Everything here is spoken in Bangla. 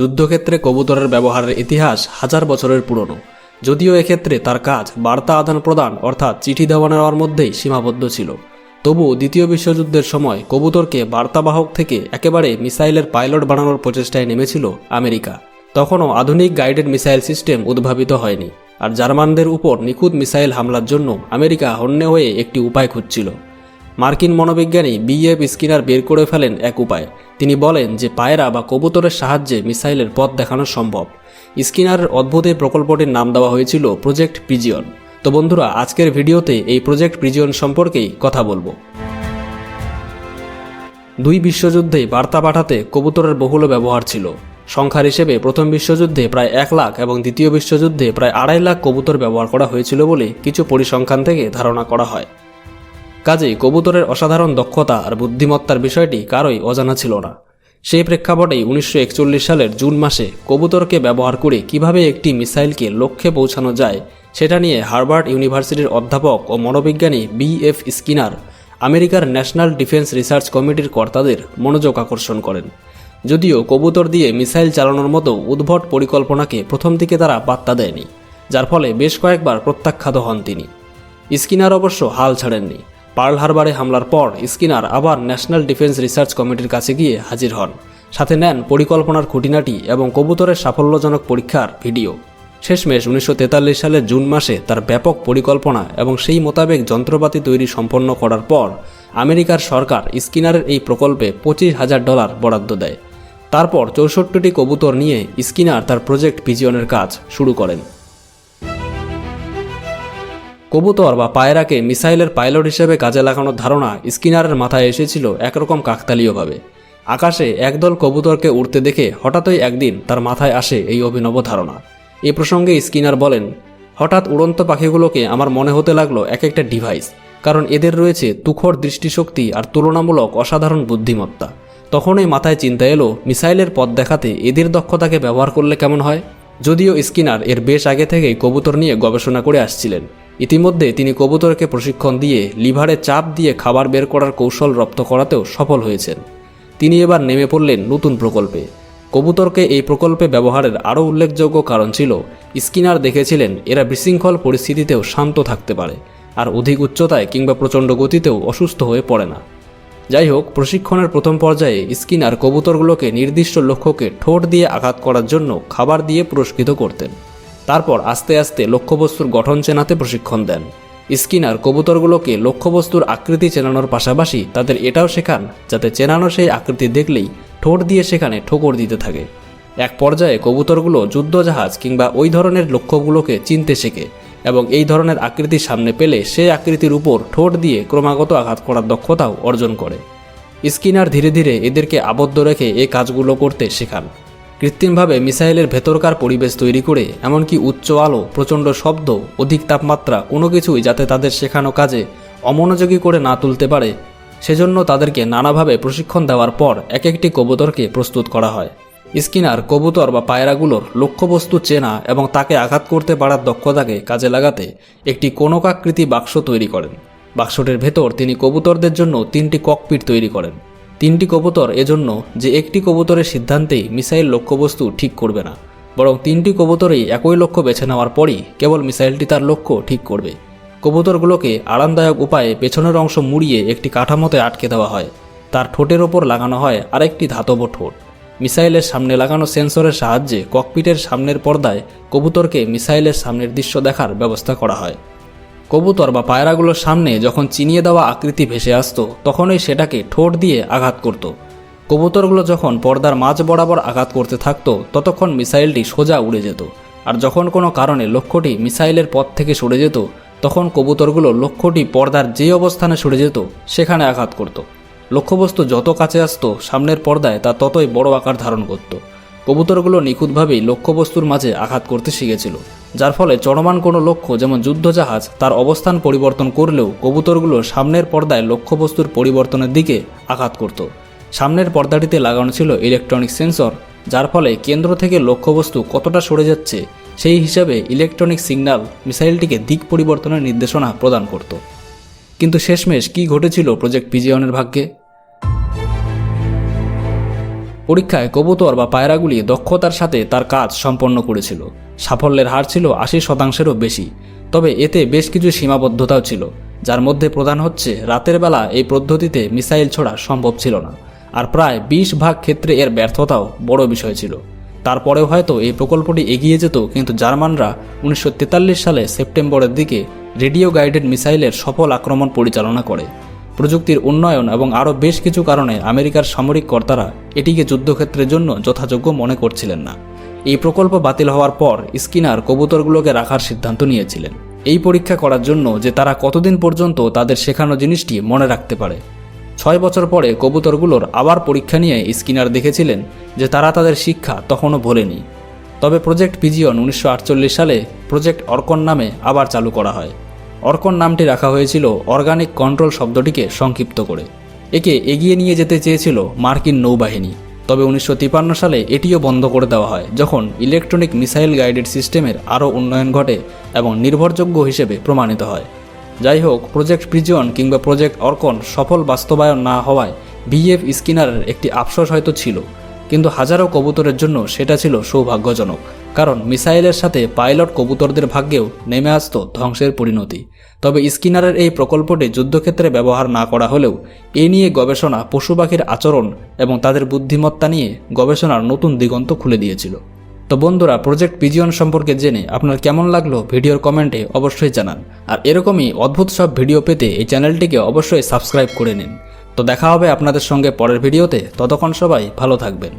যুদ্ধক্ষেত্রে কবুতরের ব্যবহারের ইতিহাস হাজার বছরের পুরনো। যদিও এক্ষেত্রে তার কাজ বার্তা আদান প্রদান অর্থাৎ চিঠি দেওয়া নেওয়ার মধ্যেই সীমাবদ্ধ ছিল। তবু দ্বিতীয় বিশ্বযুদ্ধের সময় কবুতরকে বার্তাবাহক থেকে একেবারে মিসাইলের পাইলট বানানোর প্রচেষ্টায় নেমেছিল আমেরিকা। তখনও আধুনিক গাইডেড মিসাইল সিস্টেম উদ্ভাবিত হয়নি আর জার্মানদের উপর নিখুঁত মিসাইল হামলার জন্য আমেরিকা হন্যে হয়ে একটি উপায় খুঁজছিল। মার্কিন মনোবিজ্ঞানী বিএফ স্কিনার বের করে ফেলেন এক উপায়। তিনি বলেন যে পায়রা বা কবুতরের সাহায্যে মিসাইলের পথ দেখানো সম্ভব। স্কিনারের অদ্ভুত এই প্রকল্পটির নাম দেওয়া হয়েছিল প্রজেক্ট প্রিজিয়ন তো বন্ধুরা, আজকের ভিডিওতে এই প্রজেক্ট প্রিজিয়ন সম্পর্কেই কথা বলব। দুই বিশ্বযুদ্ধে বার্তা পাঠাতে কবুতরের বহুল ব্যবহার ছিল। সংখ্যার হিসেবে প্রথম বিশ্বযুদ্ধে প্রায় এক লাখ এবং দ্বিতীয় বিশ্বযুদ্ধে প্রায় আড়াই লাখ কবুতর ব্যবহার করা হয়েছিল বলে কিছু পরিসংখ্যান থেকে ধারণা করা হয়। কাজেই কবুতরের অসাধারণ দক্ষতা আর বুদ্ধিমত্তার বিষয়টি কারোই অজানা ছিল না। সেই প্রেক্ষাপটেই উনিশশো একচল্লিশ সালের জুন মাসে কবুতরকে ব্যবহার করে কীভাবে একটি মিসাইলকে লক্ষ্যে পৌঁছানো যায়, সেটা নিয়ে হার্ভার্ড ইউনিভার্সিটির অধ্যাপক ও মনোবিজ্ঞানী বি এফ স্কিনার আমেরিকার ন্যাশনাল ডিফেন্স রিসার্চ কমিটির কর্তাদের মনোযোগ আকর্ষণ করেন। যদিও কবুতর দিয়ে মিসাইল চালানোর মতো উদ্ভট পরিকল্পনাকে প্রথম দিকে তারা পাত্তা দেয়নি, যার ফলে বেশ কয়েকবার প্রত্যাখ্যাত হন তিনি। স্কিনার অবশ্য হাল ছাড়েননি। পার্ল হারবারে হামলার পর স্কিনার আবার ন্যাশনাল ডিফেন্স রিসার্চ কমিটির কাছে গিয়ে হাজির হন। সাথে নেন পরিকল্পনার খুঁটিনাটি এবং কবুতরের সাফল্যজনক পরীক্ষার ভিডিও। শেষমেশ উনিশশো তেতাল্লিশ সালের জুন মাসে তার ব্যাপক পরিকল্পনা এবং সেই মোতাবেক যন্ত্রপাতি তৈরি সম্পন্ন করার পর আমেরিকার সরকার স্কিনারের এই প্রকল্পে পঁচিশ হাজার ডলার বরাদ্দ দেয়। তারপর চৌষট্টিটি কবুতর নিয়ে স্কিনার তার প্রজেক্ট পিজিয়নের কাজ শুরু করেন। কবুতর বা পায়রাকে মিসাইলের পাইলট হিসেবে কাজে লাগানোর ধারণা স্কিনারের মাথায় এসেছিল একরকম কাকতালীয়ভাবে। আকাশে একদল কবুতরকে উড়তে দেখে হঠাৎই একদিন তার মাথায় আসে এই অভিনব ধারণা। এ প্রসঙ্গে স্কিনার বলেন, হঠাৎ উড়ন্ত পাখিগুলোকে আমার মনে হতে লাগল এক একটা ডিভাইস, কারণ এদের রয়েছে তুখর দৃষ্টিশক্তি আর তুলনামূলক অসাধারণ বুদ্ধিমত্তা। তখনই মাথায় চিন্তা এলো, মিসাইলের পথ দেখাতে এদের দক্ষতাকে ব্যবহার করলে কেমন হয়? যদিও স্কিনার এর বেশ আগে থেকেই কবুতর নিয়ে গবেষণা করে আসছিলেন। ইতিমধ্যে তিনি কবুতরকে প্রশিক্ষণ দিয়ে লিভারে চাপ দিয়ে খাবার বের করার কৌশল রপ্ত করাতেও সফল হয়েছেন। তিনি এবার নেমে পড়লেন নতুন প্রকল্পে। কবুতরকে এই প্রকল্পে ব্যবহারের আরও উল্লেখযোগ্য কারণ ছিল, স্কিনার দেখেছিলেন, এরা বিশৃঙ্খল পরিস্থিতিতেও শান্ত থাকতে পারে আর অধিক উচ্চতায় কিংবা প্রচণ্ড গতিতেও অসুস্থ হয়ে পড়ে না। যাই হোক, প্রশিক্ষণের প্রথম পর্যায়ে স্কিনার কবুতরগুলোকে নির্দিষ্ট লক্ষ্যকে ঠোঁট দিয়ে আঘাত করার জন্য খাবার দিয়ে পুরস্কৃত করতেন। তারপর আস্তে আস্তে লক্ষ্যবস্তুর গঠন চেনাতে প্রশিক্ষণ দেন। স্কিনার কবুতরগুলোকে লক্ষ্যবস্তুর আকৃতি চেনানোর পাশাপাশি তাদের এটাও শেখান, যাতে চেনানো সেই আকৃতি দেখলেই ঠোঁট দিয়ে সেখানে ঠোকর দিতে থাকে। এক পর্যায়ে কবুতরগুলো যুদ্ধজাহাজ কিংবা ওই ধরনের লক্ষ্যগুলোকে চিনতে শেখে এবং এই ধরনের আকৃতি সামনে পেলে সেই আকৃতির উপর ঠোঁট দিয়ে ক্রমাগত আঘাত করার দক্ষতাও অর্জন করে। স্কিনার ধীরে ধীরে এদেরকে আবদ্ধ রেখে এই কাজগুলো করতে শেখান। কৃত্রিমভাবে মিসাইলের ভেতরকার পরিবেশ তৈরি করে, এমনকি উচ্চ আলো, প্রচণ্ড শব্দ, অধিক তাপমাত্রা, কোনো কিছুই যাতে তাদের শেখানো কাজে অমনোযোগী করে না তুলতে পারে, সেজন্য তাদেরকে নানাভাবে প্রশিক্ষণ দেওয়ার পর এক একটি কবুতরকে প্রস্তুত করা হয়। স্কিনার, কবুতর বা পায়রাগুলোর লক্ষ্যবস্তু চেনা এবং তাকে আঘাত করতে পারার দক্ষতাকে কাজে লাগাতে একটি কোনকাকৃতি বাক্স তৈরি করেন। বাক্সটির ভেতর তিনি কবুতরদের জন্য তিনটি ককপিট তৈরি করেন। তিনটি কবুতর এজন্য যে একটি কবুতরের সিদ্ধান্তেই মিসাইল লক্ষ্যবস্তু ঠিক করবে না, বরং তিনটি কবুতরেই একই লক্ষ্য বেছে নেওয়ার পরই কেবল মিসাইলটি তার লক্ষ্য ঠিক করবে। কবুতরগুলোকে আরামদায়ক উপায়ে পেছনের অংশ মুড়িয়ে একটি কাঠামোতে আটকে দেওয়া হয়। তার ঠোঁটের ওপর লাগানো হয় আরেকটি ধাতব ঠোঁট। মিসাইলের সামনে লাগানো সেন্সরের সাহায্যে ককপিটের সামনের পর্দায় কবুতরকে মিসাইলের সামনের দৃশ্য দেখার ব্যবস্থা করা হয়। কবুতর বা পায়রাগুলোর সামনে যখন চিনিয়ে দেওয়া আকৃতি ভেসে আসতো, তখনই সেটাকে ঠোঁট দিয়ে আঘাত করত। কবুতরগুলো যখন পর্দার মাঝ বরাবর আঘাত করতে থাকতো, ততক্ষণ মিসাইলটি সোজা উড়ে যেত। আর যখন কোনো কারণে লক্ষ্যটি মিসাইলের পথ থেকে সরে যেত, তখন কবুতরগুলো লক্ষ্যটি পর্দার যে অবস্থানে সরে যেত, সেখানে আঘাত করত। লক্ষ্যবস্তু যত কাছে আসতো, সামনের পর্দায় তা ততই বড় আকার ধারণ করত। কবুতরগুলো নিখুঁতভাবেই লক্ষ্যবস্তুর মাঝে আঘাত করতে শিখেছিল। যার ফলে চলমান কোনো লক্ষ্য, যেমন যুদ্ধজাহাজ, তার অবস্থান পরিবর্তন করলেও কবুতরগুলো সামনের পর্দায় লক্ষ্যবস্তুর পরিবর্তনের দিকে আঘাত করত। সামনের পর্দাটিতে লাগানো ছিল ইলেকট্রনিক সেন্সর, যার ফলে কেন্দ্র থেকে লক্ষ্যবস্তু কতটা সরে যাচ্ছে, সেই হিসাবে ইলেকট্রনিক সিগন্যাল মিসাইলটিকে দিক পরিবর্তনের নির্দেশনা প্রদান করত। কিন্তু শেষমেশ কী ঘটেছিল প্রজেক্ট পিজিয়নের ভাগ্যে? পরীক্ষায় কবুতর বা পায়রাগুলি দক্ষতার সাথে তার কাজ সম্পন্ন করেছিল। সাফল্যের হার ছিল আশি শতাংশেরও বেশি। তবে এতে বেশ কিছু সীমাবদ্ধতাও ছিল, যার মধ্যে প্রধান হচ্ছে রাতের বেলা এই পদ্ধতিতে মিসাইল ছোড়া সম্ভব ছিল না, আর প্রায় বিশ ভাগ ক্ষেত্রে এর ব্যর্থতাও বড় বিষয় ছিল। তারপরেও হয়তো এই প্রকল্পটি এগিয়ে যেত, কিন্তু জার্মানরা উনিশশো তেতাল্লিশ সালে সেপ্টেম্বরের দিকে রেডিও গাইডেড মিসাইলের সফল আক্রমণ পরিচালনা করে। প্রযুক্তির উন্নয়ন এবং আরও বেশ কিছু কারণে আমেরিকার সামরিক কর্তারা এটিকে যুদ্ধক্ষেত্রের জন্য যথাযোগ্য মনে করছিলেন না। এই প্রকল্প বাতিল হওয়ার পর স্কিনার কবুতরগুলোকে রাখার সিদ্ধান্ত নিয়েছিলেন। এই পরীক্ষা করার জন্য যে তারা কতদিন পর্যন্ত তাদের শেখানো জিনিসটি মনে রাখতে পারে। ছয় বছর পরে কবুতরগুলোর আবার পরীক্ষা নিয়ে স্কিনার দেখেছিলেন যে তারা তাদের শিক্ষা তখনও ভোলেনি। তবে প্রজেক্ট পিজিয়ন উনিশশো সালে প্রজেক্ট অর্কন নামে আবার চালু করা হয়। অর্কন নামটি রাখা হয়েছিল অর্গানিক কন্ট্রোল শব্দটিকে সংক্ষিপ্ত করে। একে এগিয়ে নিয়ে যেতে চেয়েছিল মার্কিন নৌবাহিনী। তবে উনিশশো সালে এটিও বন্ধ করে দেওয়া হয়, যখন ইলেকট্রনিক মিসাইল গাইডেড সিস্টেমের আরও উন্নয়ন ঘটে এবং নির্ভরযোগ্য হিসেবে প্রমাণিত হয়। যাই হোক প্রজেক্ট প্রিজন কিংবা প্রজেক্ট অর্কন সফল বাস্তবায়ন না হওয়ায় বিএফ স্কিনারের একটি আফসোস হয়তো ছিল। কিন্তু হাজারো কবুতরের জন্য সেটা ছিল সৌভাগ্যজনক, কারণ মিসাইলের সাথে পাইলট কবুতরদের ভাগ্যেও নেমে আসত ধ্বংসের পরিণতি। তবে স্কিনারের এই প্রকল্পটি যুদ্ধক্ষেত্রে ব্যবহার না করা হলেও এ নিয়ে গবেষণা পশু পাখির আচরণ এবং তাদের বুদ্ধিমত্তা নিয়ে গবেষণার নতুন দিগন্ত খুলে দিয়েছিল। তো বন্ধুরা প্রজেক্ট পিজিয়ন সম্পর্কে জেনে আপনার কেমন লাগল ভিডিওর কমেন্টে অবশ্যই জানান। আর এরকমই অদ্ভুত সব ভিডিও পেতে এই চ্যানেলটিকে অবশ্যই সাবস্ক্রাইব করে নিন। তো দেখা হবে আপনাদের সঙ্গে পরের ভিডিওতে। ততক্ষণ সবাই ভালো থাকবেন।